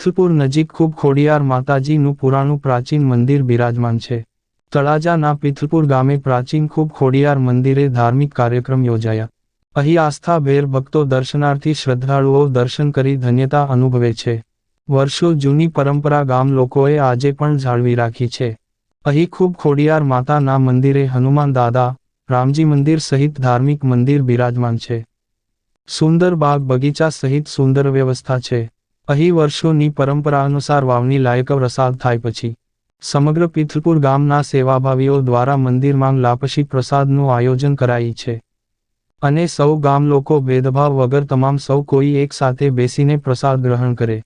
પિથલપુર નજીક ખૂબ ખોડિયાર માતાજીનું પુરાણું પ્રાચીન મંદિર બિરાજમાન છે. તળાજાના પિથલપુર ગામે પ્રાચીન ખૂબ ખોડિયાર મંદિરે ધાર્મિક કાર્યક્રમ યોજાયા. અહીં આસ્થાભેર ભક્તો દર્શનાર્થી શ્રદ્ધાળુઓ દર્શન કરી ધન્યતા અનુભવે છે. વર્ષો જૂની પરંપરા ગામ લોકોએ આજે પણ જાળવી રાખી છે. અહીં ખૂબ ખોડિયાર માતાના મંદિરે હનુમાન દાદા, રામજી મંદિર સહિત ધાર્મિક મંદિર બિરાજમાન છે. સુંદર બાગ બગીચા સહિત સુંદર વ્યવસ્થા છે. અહીં વર્ષોની પરંપરા અનુસાર વાવણી લાયક પ્રસાદ થાય પછી. સમગ્ર પિથલપુર ગામના સેવાભાવીઓ દ્વારા મંદિરમાં લાપસી પ્રસાદનું આયોજન કરાઈ છે. અને સૌ ગામ લોકો ભેદભાવ વગર તમામ સૌ કોઈ એક સાથે બેસીને પ્રસાદ ગ્રહણ કરે.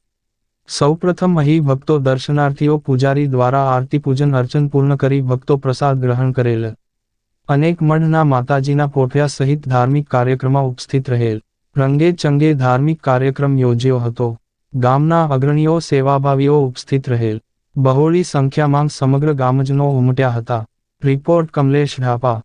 સૌપ્રથમ અહીં ભક્તો દર્શનાર્થીઓ પૂજારી દ્વારા આરતી પૂજન અર્ચન પૂર્ણ કરી ભક્તો પ્રસાદ ગ્રહણ કરેલ. અનેક મઢના માતાજીના પોઠિયા સહિત ધાર્મિક કાર્યક્રમમાં ઉપસ્થિત રહેલ. રંગે ચંગે ધાર્મિક કાર્યક્રમ યોજ્યો હતો. ગામના અગ્રણીઓ સેવાભાવીઓ ઉપસ્થિત રહેલ. બહોળી સંખ્યામાં સમગ્ર ગામજનો ઉમટ્યા હતા. રિપોર્ટ કમલેશ ઢાપા.